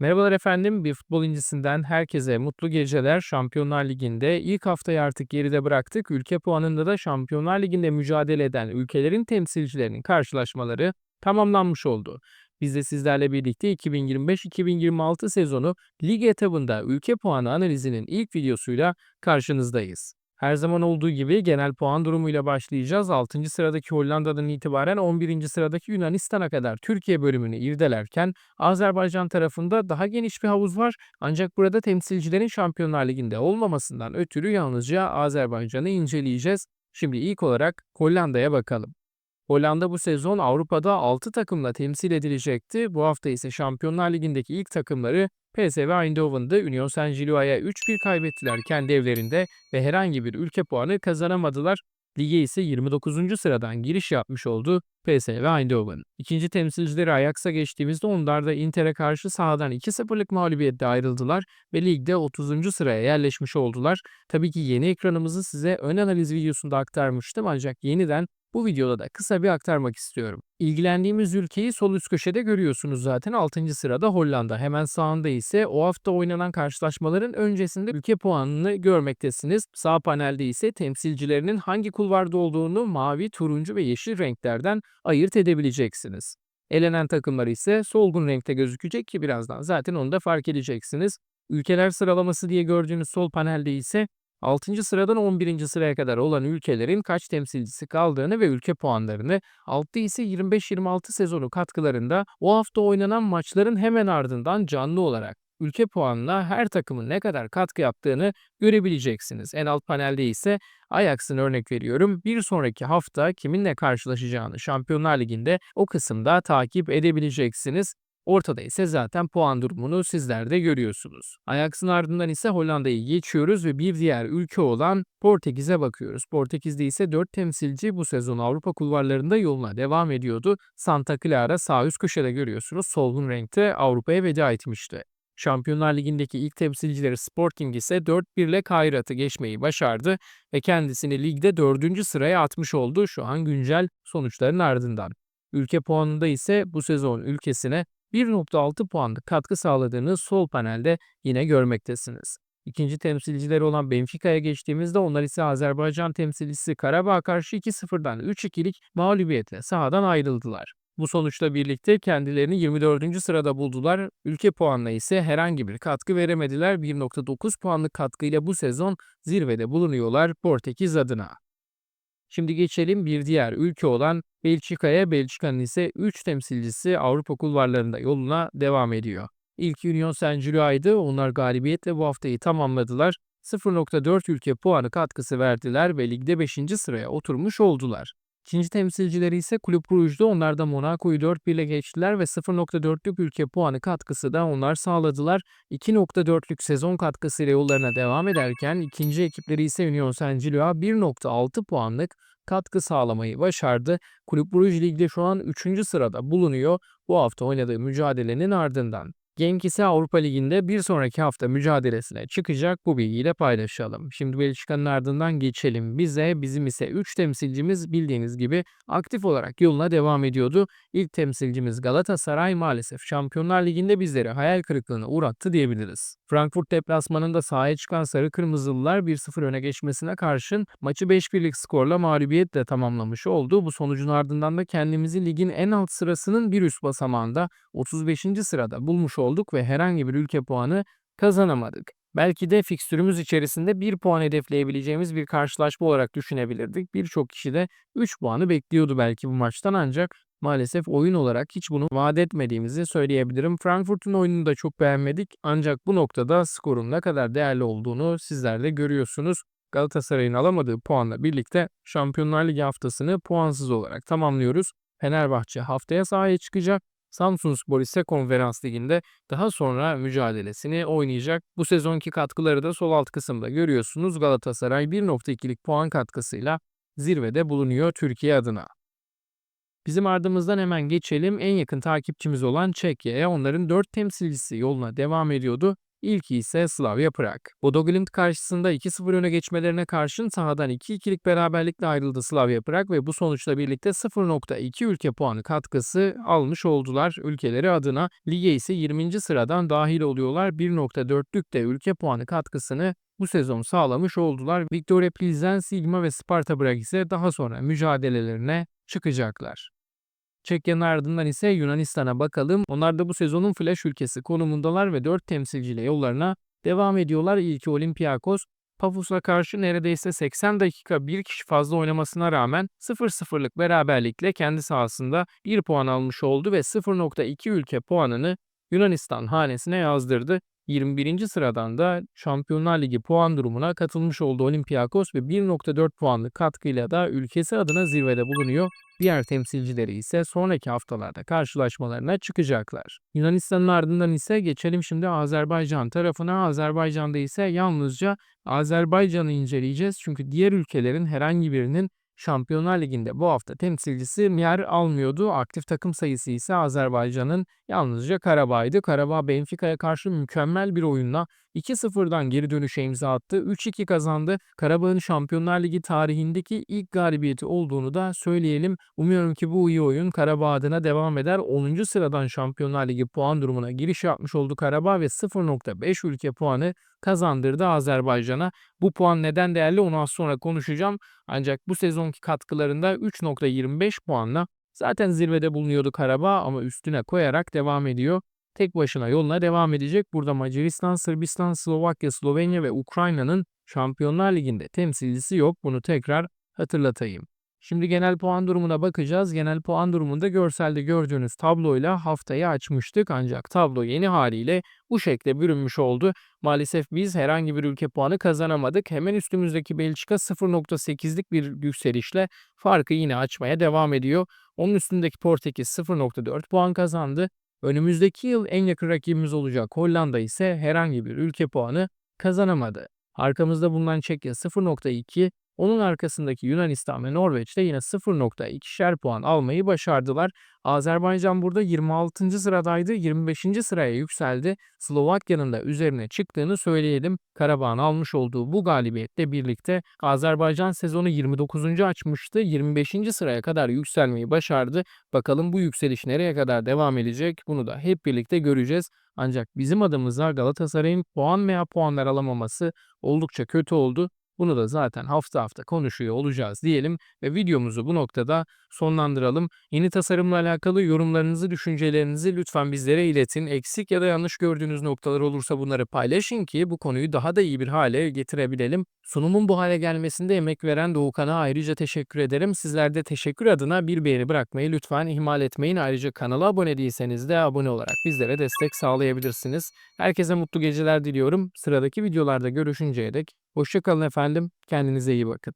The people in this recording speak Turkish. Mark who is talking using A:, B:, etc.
A: Merhabalar efendim, bir futbol incisinden herkese mutlu geceler. Şampiyonlar Ligi'nde ilk haftayı artık geride bıraktık. Ülke puanında da Şampiyonlar Ligi'nde mücadele eden ülkelerin temsilcilerinin karşılaşmaları tamamlanmış oldu. Biz de sizlerle birlikte 2025-2026 sezonu lig etabında ülke puanı analizinin ilk videosuyla karşınızdayız. Her zaman olduğu gibi genel puan durumuyla başlayacağız. 6. sıradaki Hollanda'dan itibaren 11. sıradaki Yunanistan'a kadar Türkiye bölümünü irdelerken Azerbaycan tarafında daha geniş bir havuz var. Ancak burada temsilcilerin Şampiyonlar Ligi'nde olmamasından ötürü yalnızca Azerbaycan'ı inceleyeceğiz. Şimdi ilk olarak Hollanda'ya bakalım. Hollanda bu sezon Avrupa'da 6 takımla temsil edilecekti. Bu hafta ise Şampiyonlar Ligi'ndeki ilk takımları PSV Eindhoven'da Union Saint-Gillois'a 3-1 kaybettiler kendi evlerinde ve herhangi bir ülke puanı kazanamadılar. Lige ise 29. sıradan giriş yapmış oldu PSV Eindhoven. İkinci temsilcileri Ajax'a geçtiğimizde onlar da Inter'e karşı sahadan 2-0'lık mağlubiyetle ayrıldılar ve ligde 30. sıraya yerleşmiş oldular. Tabii ki yeni ekranımızı size ön analiz videosunda aktarmıştım ancak yeniden bu videoda da kısa bir aktarmak istiyorum. İlgilendiğimiz ülkeyi sol üst köşede görüyorsunuz zaten 6. sırada Hollanda. Hemen sağında ise o hafta oynanan karşılaşmaların öncesinde ülke puanını görmektesiniz. Sağ panelde ise temsilcilerinin hangi kulvarda olduğunu mavi, turuncu ve yeşil renklerden ayırt edebileceksiniz. Elenen takımlar ise solgun renkte gözükecek ki birazdan zaten onu da fark edeceksiniz. Ülkeler sıralaması diye gördüğünüz sol panelde ise 6. sıradan 11. sıraya kadar olan ülkelerin kaç temsilcisi kaldığını ve ülke puanlarını, altta ise 25-26 sezonu katkılarında o hafta oynanan maçların hemen ardından canlı olarak ülke puanına her takımın ne kadar katkı yaptığını görebileceksiniz. En alt panelde ise Ajax'ın örnek veriyorum. Bir sonraki hafta kiminle karşılaşacağını Şampiyonlar Ligi'nde o kısımda takip edebileceksiniz. Ortada ise zaten puan durumunu sizler de görüyorsunuz. Ajax'ın ardından ise Hollanda'yı geçiyoruz ve bir diğer ülke olan Portekiz'e bakıyoruz. Portekiz'de ise 4 temsilci bu sezon Avrupa kulvarlarında yoluna devam ediyordu. Santa Clara sağ üst köşede görüyorsunuz solgun renkte Avrupa'ya veda etmişti. Şampiyonlar Ligi'ndeki ilk temsilcileri Sporting ise 4-1 ile Kairat'ı geçmeyi başardı ve kendisini ligde 4. sıraya atmış oldu şu an güncel sonuçların ardından. Ülke puanında ise bu sezon ülkesine 1.6 puanlık katkı sağladığını sol panelde yine görmektesiniz. İkinci temsilcileri olan Benfica'ya geçtiğimizde onlar ise Azerbaycan temsilcisi Karabağ karşı 2-0'dan 3-2'lik mağlubiyetle sahadan ayrıldılar. Bu sonuçla birlikte kendilerini 24. sırada buldular. Ülke puanına ise herhangi bir katkı veremediler. 1.9 puanlık katkıyla bu sezon zirvede bulunuyorlar Portekiz adına. Şimdi geçelim bir diğer ülke olan Belçika'ya. Belçika'nın ise 3 temsilcisi Avrupa kulvarlarında yoluna devam ediyor. İlk Union Saint-Gillois'ydı. Onlar galibiyetle bu haftayı tamamladılar. 0.4 ülke puanı katkısı verdiler ve ligde 5. sıraya oturmuş oldular. İkinci temsilcileri ise Kulüp Brugge'du. Onlar da Monaco'yu 4-1 ile geçtiler ve 0.4'lük ülke puanı katkısı da onlar sağladılar. 2.4'lük sezon katkısıyla yollarına devam ederken ikinci ekipleri ise Union Saint-Gillois 1.6 puanlık katkı sağlamayı başardı. Kulüp Brugge Lig'de şu an 3. sırada bulunuyor bu hafta oynadığı mücadelenin ardından. Genk Avrupa Ligi'nde bir sonraki hafta mücadelesine çıkacak bu bilgiyle paylaşalım. Şimdi Belçika'nın ardından geçelim. Bize bizim ise 3 temsilcimiz bildiğiniz gibi aktif olarak yoluna devam ediyordu. İlk temsilcimiz Galatasaray maalesef Şampiyonlar Ligi'nde bizleri hayal kırıklığına uğrattı diyebiliriz. Frankfurt deplasmanında sahaya çıkan Sarı Kırmızılılar 1-0 öne geçmesine karşın maçı 5-1'lik skorla mağlubiyetle tamamlamış oldu. Bu sonucun ardından da kendimizi ligin en alt sırasının bir üst basamağında 35. sırada bulmuş olduk ve herhangi bir ülke puanı kazanamadık. Belki de fikstürümüz içerisinde 1 puan hedefleyebileceğimiz bir karşılaşma olarak düşünebilirdik. Birçok kişi de 3 puanı bekliyordu belki bu maçtan ancak maalesef oyun olarak hiç bunu vaat etmediğimizi söyleyebilirim. Frankfurt'un oyununu da çok beğenmedik ancak bu noktada skorun ne kadar değerli olduğunu sizler de görüyorsunuz. Galatasaray'ın alamadığı puanla birlikte Şampiyonlar Ligi haftasını puansız olarak tamamlıyoruz. Fenerbahçe haftaya sahaya çıkacak. Samsunspor ise Konferans Ligi'nde daha sonra mücadelesini oynayacak. Bu sezonki katkıları da sol alt kısımda görüyorsunuz. Galatasaray 1.2'lik puan katkısıyla zirvede bulunuyor Türkiye adına. Bizim ardımızdan hemen geçelim. En yakın takipçimiz olan Çekya'ya onların 4 temsilcisi yoluna devam ediyordu. İlki ise Slavia Prag. Bodo Glimt karşısında 2-0 öne geçmelerine karşın sahadan 2-2'lik beraberlikle ayrıldı Slavia Prag ve bu sonuçla birlikte 0.2 ülke puanı katkısı almış oldular ülkeleri adına. Lige ise 20. sıradan dahil oluyorlar. 1.4'lük de ülke puanı katkısını bu sezon sağlamış oldular. Victoria Pilsen, Sigma ve Sparta Prag ise daha sonra mücadelelerine çıkacaklar. Çekya'nın ardından ise Yunanistan'a bakalım. Onlar da bu sezonun flash ülkesi konumundalar ve 4 temsilciyle yollarına devam ediyorlar. İlki Olympiakos, Pafos'a karşı neredeyse 80 dakika bir kişi fazla oynamasına rağmen 0-0'lık beraberlikle kendi sahasında 1 puan almış oldu ve 0.2 ülke puanını Yunanistan hanesine yazdırdı. 21. sıradan da Şampiyonlar Ligi puan durumuna katılmış oldu Olympiakos ve 1.4 puanlık katkıyla da ülkesi adına zirvede bulunuyor. Diğer temsilcileri ise sonraki haftalarda karşılaşmalarına çıkacaklar. Yunanistan'ın ardından ise geçelim şimdi Azerbaycan tarafına. Azerbaycan'da ise yalnızca Azerbaycan'ı inceleyeceğiz. Çünkü diğer ülkelerin herhangi birinin Şampiyonlar Ligi'nde bu hafta temsilcisi yer almıyordu. Aktif takım sayısı ise Azerbaycan'ın yalnızca Karabağ'ydı. Karabağ Benfica'ya karşı mükemmel bir oyunla 2-0'dan geri dönüşe imza attı. 3-2 kazandı. Karabağ'ın Şampiyonlar Ligi tarihindeki ilk galibiyeti olduğunu da söyleyelim. Umuyorum ki bu iyi oyun Karabağ adına devam eder. 10. sıradan Şampiyonlar Ligi puan durumuna giriş yapmış oldu Karabağ ve 0.5 ülke puanı kazandırdı Azerbaycan'a. Bu puan neden değerli onu az sonra konuşacağım. Ancak bu sezonki katkılarında 3.25 puanla zaten zirvede bulunuyordu Karabağ ama üstüne koyarak devam ediyor. Tek başına yoluna devam edecek. Burada Macaristan, Sırbistan, Slovakya, Slovenya ve Ukrayna'nın Şampiyonlar Ligi'nde temsilcisi yok. Bunu tekrar hatırlatayım. Şimdi genel puan durumuna bakacağız. Genel puan durumunda görselde gördüğünüz tabloyla haftayı açmıştık ancak tablo yeni haliyle bu şekle bürünmüş oldu. Maalesef biz herhangi bir ülke puanı kazanamadık. Hemen üstümüzdeki Belçika 0.8'lik bir yükselişle farkı yine açmaya devam ediyor. Onun üstündeki Portekiz 0.4 puan kazandı. Önümüzdeki yıl en yakın rakibimiz olacak Hollanda ise herhangi bir ülke puanı kazanamadı. Arkamızda bulunan Çekya 0.2, onun arkasındaki Yunanistan ve Norveç de yine 0.2'şer puan almayı başardılar. Azerbaycan burada 26. sıradaydı. 25. sıraya yükseldi. Slovakya'nın da üzerine çıktığını söyleyelim. Karabağ'ın almış olduğu bu galibiyetle birlikte Azerbaycan sezonu 29. açmıştı. 25. sıraya kadar yükselmeyi başardı. Bakalım bu yükseliş nereye kadar devam edecek? Bunu da hep birlikte göreceğiz. Ancak bizim adımıza Galatasaray'ın puan veya puanlar alamaması oldukça kötü oldu. Bunu da zaten hafta hafta konuşuyor olacağız diyelim ve videomuzu bu noktada sonlandıralım. Yeni tasarımla alakalı yorumlarınızı, düşüncelerinizi lütfen bizlere iletin. Eksik ya da yanlış gördüğünüz noktalar olursa bunları paylaşın ki bu konuyu daha da iyi bir hale getirebilelim. Sunumun bu hale gelmesinde emek veren Doğukan'a ayrıca teşekkür ederim. Sizler de teşekkür adına bir beğeni bırakmayı lütfen ihmal etmeyin. Ayrıca kanala abone değilseniz de abone olarak bizlere destek sağlayabilirsiniz. Herkese mutlu geceler diliyorum. Sıradaki videolarda görüşünceye dek Hoşçakalın efendim. Kendinize iyi bakın.